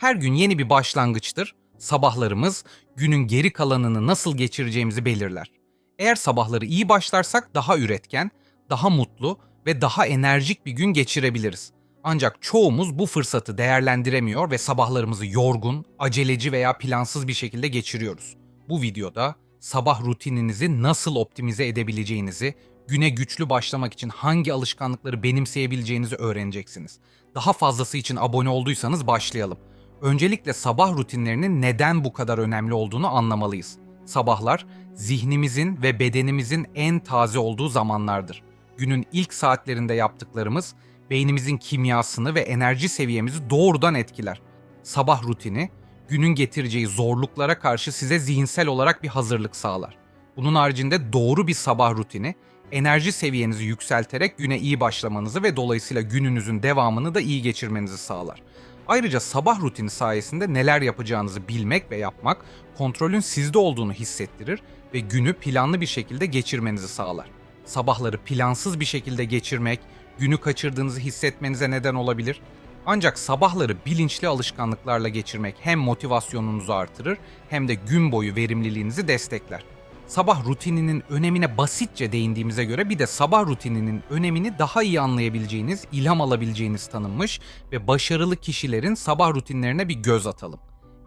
Her gün yeni bir başlangıçtır. Sabahlarımız günün geri kalanını nasıl geçireceğimizi belirler. Eğer sabahları iyi başlarsak daha üretken, daha mutlu ve daha enerjik bir gün geçirebiliriz. Ancak çoğumuz bu fırsatı değerlendiremiyor ve sabahlarımızı yorgun, aceleci veya plansız bir şekilde geçiriyoruz. Bu videoda sabah rutininizi nasıl optimize edebileceğinizi, güne güçlü başlamak için hangi alışkanlıkları benimseyebileceğinizi öğreneceksiniz. Daha fazlası için abone olduysanız başlayalım. Öncelikle sabah rutinlerinin neden bu kadar önemli olduğunu anlamalıyız. Sabahlar zihnimizin ve bedenimizin en taze olduğu zamanlardır. Günün ilk saatlerinde yaptıklarımız beynimizin kimyasını ve enerji seviyemizi doğrudan etkiler. Sabah rutini günün getireceği zorluklara karşı size zihinsel olarak bir hazırlık sağlar. Bunun haricinde doğru bir sabah rutini enerji seviyenizi yükselterek güne iyi başlamanızı ve dolayısıyla gününüzün devamını da iyi geçirmenizi sağlar. Ayrıca sabah rutini sayesinde neler yapacağınızı bilmek ve yapmak kontrolün sizde olduğunu hissettirir ve günü planlı bir şekilde geçirmenizi sağlar. Sabahları plansız bir şekilde geçirmek, günü kaçırdığınızı hissetmenize neden olabilir. Ancak sabahları bilinçli alışkanlıklarla geçirmek hem motivasyonunuzu artırır hem de gün boyu verimliliğinizi destekler. Sabah rutininin önemine basitçe değindiğimize göre bir de sabah rutininin önemini daha iyi anlayabileceğiniz, ilham alabileceğiniz tanınmış ve başarılı kişilerin sabah rutinlerine bir göz atalım.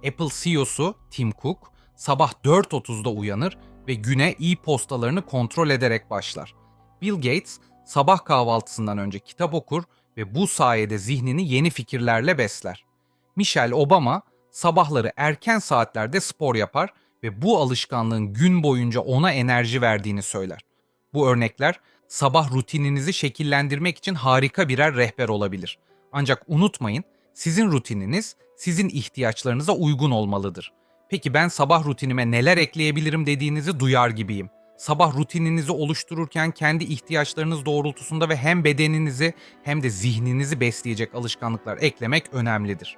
Apple CEO'su Tim Cook sabah 4.30'da uyanır ve güne e-postalarını kontrol ederek başlar. Bill Gates sabah kahvaltısından önce kitap okur ve bu sayede zihnini yeni fikirlerle besler. Michelle Obama sabahları erken saatlerde spor yapar ve bu alışkanlığın gün boyunca ona enerji verdiğini söyler. Bu örnekler sabah rutininizi şekillendirmek için harika birer rehber olabilir. Ancak unutmayın, sizin rutininiz sizin ihtiyaçlarınıza uygun olmalıdır. Peki ben sabah rutinime neler ekleyebilirim dediğinizi duyar gibiyim. Sabah rutininizi oluştururken kendi ihtiyaçlarınız doğrultusunda ve hem bedeninizi hem de zihninizi besleyecek alışkanlıklar eklemek önemlidir.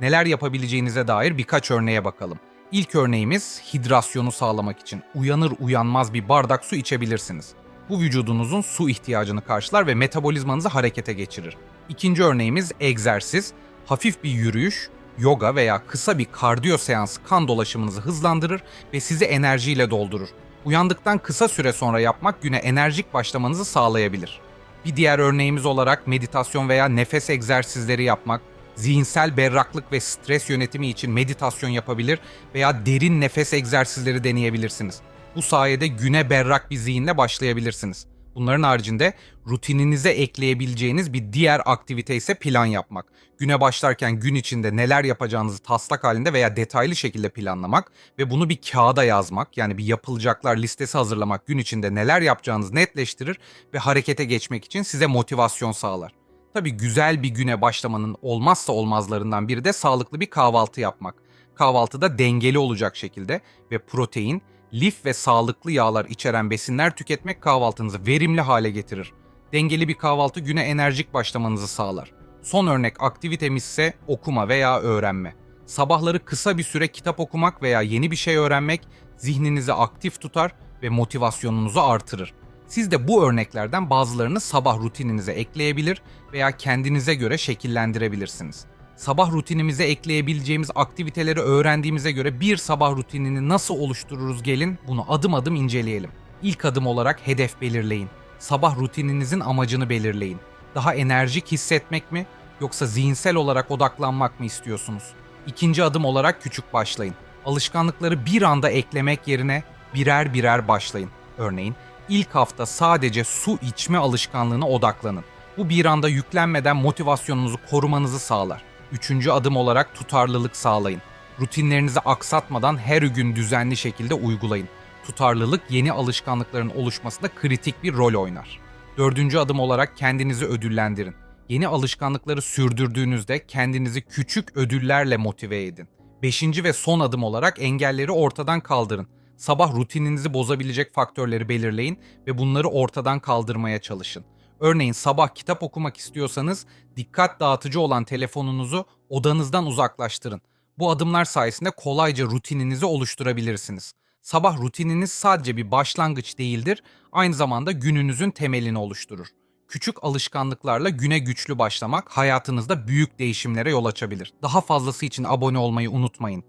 Neler yapabileceğinize dair birkaç örneğe bakalım. İlk örneğimiz hidrasyonu sağlamak için uyanır uyanmaz bir bardak su içebilirsiniz. Bu vücudunuzun su ihtiyacını karşılar ve metabolizmanızı harekete geçirir. İkinci örneğimiz egzersiz. Hafif bir yürüyüş, yoga veya kısa bir kardiyo seansı kan dolaşımınızı hızlandırır ve sizi enerjiyle doldurur. Uyandıktan kısa süre sonra yapmak güne enerjik başlamanızı sağlayabilir. Bir diğer örneğimiz olarak meditasyon veya nefes egzersizleri yapmak, zihinsel berraklık ve stres yönetimi için meditasyon yapabilir veya derin nefes egzersizleri deneyebilirsiniz. Bu sayede güne berrak bir zihinle başlayabilirsiniz. Bunların haricinde rutininize ekleyebileceğiniz bir diğer aktivite ise plan yapmak. Güne başlarken gün içinde neler yapacağınızı taslak halinde veya detaylı şekilde planlamak ve bunu bir kağıda yazmak yani bir yapılacaklar listesi hazırlamak gün içinde neler yapacağınızı netleştirir ve harekete geçmek için size motivasyon sağlar. Tabii güzel bir güne başlamanın olmazsa olmazlarından biri de sağlıklı bir kahvaltı yapmak. Kahvaltıda dengeli olacak şekilde ve protein, lif ve sağlıklı yağlar içeren besinler tüketmek kahvaltınızı verimli hale getirir. Dengeli bir kahvaltı güne enerjik başlamanızı sağlar. Son örnek aktivitemiz ise okuma veya öğrenme. Sabahları kısa bir süre kitap okumak veya yeni bir şey öğrenmek zihninizi aktif tutar ve motivasyonunuzu artırır. Siz de bu örneklerden bazılarını sabah rutininize ekleyebilir veya kendinize göre şekillendirebilirsiniz. Sabah rutinimize ekleyebileceğimiz aktiviteleri öğrendiğimize göre bir sabah rutinini nasıl oluştururuz gelin bunu adım adım inceleyelim. İlk adım olarak hedef belirleyin. Sabah rutininizin amacını belirleyin. Daha enerjik hissetmek mi yoksa zihinsel olarak odaklanmak mı istiyorsunuz? İkinci adım olarak küçük başlayın. Alışkanlıkları bir anda eklemek yerine birer birer başlayın. Örneğin ilk hafta sadece su içme alışkanlığına odaklanın. Bu bir anda yüklenmeden motivasyonunuzu korumanızı sağlar. Üçüncü adım olarak tutarlılık sağlayın. Rutinlerinizi aksatmadan her gün düzenli şekilde uygulayın. Tutarlılık yeni alışkanlıkların oluşmasında kritik bir rol oynar. Dördüncü adım olarak kendinizi ödüllendirin. Yeni alışkanlıkları sürdürdüğünüzde kendinizi küçük ödüllerle motive edin. Beşinci ve son adım olarak engelleri ortadan kaldırın. Sabah rutininizi bozabilecek faktörleri belirleyin ve bunları ortadan kaldırmaya çalışın. Örneğin sabah kitap okumak istiyorsanız dikkat dağıtıcı olan telefonunuzu odanızdan uzaklaştırın. Bu adımlar sayesinde kolayca rutininizi oluşturabilirsiniz. Sabah rutininiz sadece bir başlangıç değildir, aynı zamanda gününüzün temelini oluşturur. Küçük alışkanlıklarla güne güçlü başlamak hayatınızda büyük değişimlere yol açabilir. Daha fazlası için abone olmayı unutmayın.